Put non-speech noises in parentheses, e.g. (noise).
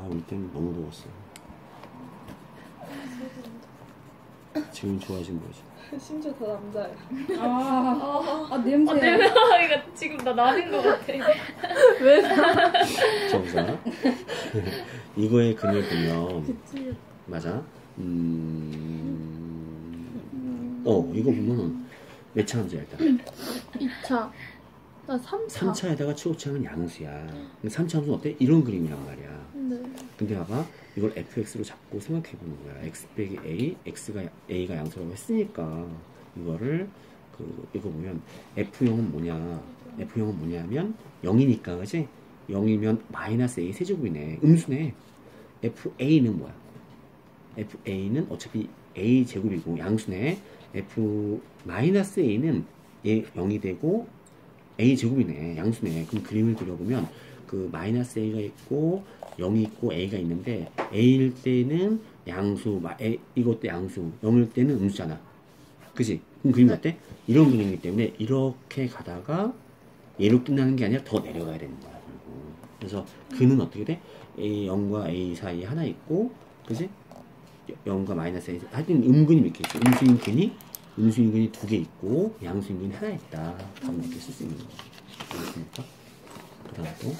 아, 올 때는 너무 더웠어. 지금 좋아하시는 거지. (laughs) 심지어 더 남자야. 아, 아 냄새. 아, 내가 이거 지금 나 나는 것 같아. (laughs) 저보자. (laughs) 이거의 근을 보면 맞아. 음. 어 이거 보면 몇차 함수야 일단. 2차. 나 3차. 3차에다가 최고차는 양수야. 근데 3차 함수는 어때? 이런 그림이란 말이야. 네. 근데 봐봐 이걸 fx로 잡고 생각해 보는 거야. x 빼기 a, x가 a가 양수라고 했으니까 이거를 그 이거 보면 f0은 뭐냐? f0은 뭐냐면 0이니까 그지? 0이면 마이너스 a 세제곱이네. 음수네. fa는 뭐야? fa는 어차피 a 제곱이고 양수네. f 마이너스 a는 얘 0이 되고 a 제곱이네. 양수네. 그럼 그림을 그려보면 그 마이너스 a가 있고 0이 있고 a가 있는데 a일 때는 양수, 마- A, 이것도 양수, 0일 때는 음수잖아. 그지? 그럼 그림 어때? 이런 그림이기 때문에 이렇게 가다가 얘로 끝나는 게 아니라 더 내려가야 되는 거야. 결국. 그래서 그는 어떻게 돼? A 0과 A 사이에 하나 있고, 그지? 0과 마이너스 A, 하여튼 음근이 몇 개 있어. 음수인 근이, 음수인 근이 두 개 있고, 양수인 근이 하나 있다. 답은 이렇게 쓸 수 있는 거야. 알겠습니까? 그 다음 또.